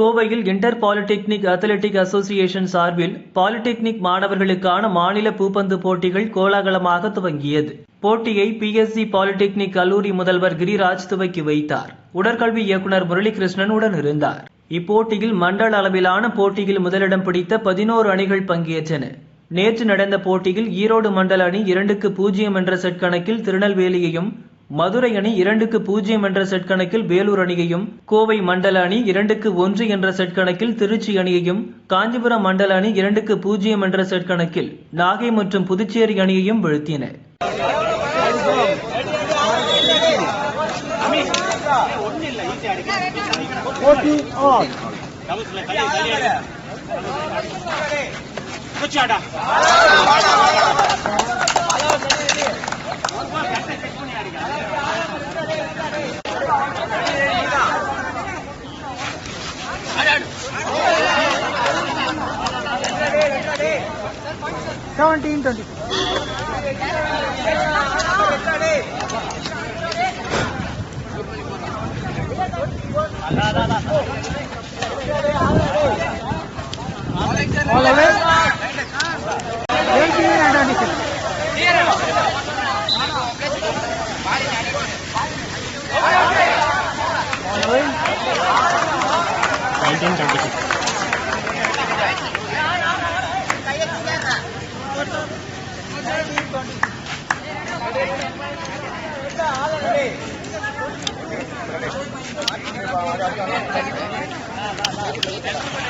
கோவையில் inter polytechnic athletic association சார்பில் polytechnic மாணவர்களுக்கான மாநில பூப்பந்து போட்டிகள் கோலாகலமாக துவங்கியது. போட்டியை பிஎஸ்சி பாலிடெக்னிக் கல்லூரி முதல்வர் கிரிராஜ் துவக்கி வைத்தார். உடற்கல்வி இயக்குனர் முரளிகிருஷ்ணன் உடன் இருந்தார் இப்போட்டியில் மண்டல அளவிலான போட்டியில் முதலிடம் பிடித்த பதினோரு அணிகள் பங்கேற்றன. நேற்று நடந்த போட்டியில் ஈரோடு மண்டல அணி இரண்டுக்கு பூஜ்ஜியம் என்ற செட் கணக்கில் திருநெல்வேலியையும் மதுரை அணி இரண்டுக்கு பூஜ்ஜியம் என்ற செட் கணக்கில் வேலூர் அணியையும் கோவை மண்டல அணி இரண்டுக்கு ஒன்று என்ற செட் கணக்கில் திருச்சி அணியையும் காஞ்சிபுரம் மண்டல அணி இரண்டுக்கு பூஜ்ஜியம் என்ற செட் கணக்கில் நாகை மற்றும் புதுச்சேரி அணியையும் வீழ்த்தின. போட்டி seventeen twenty All over. 18 and 26. All over. 1926. Thank you.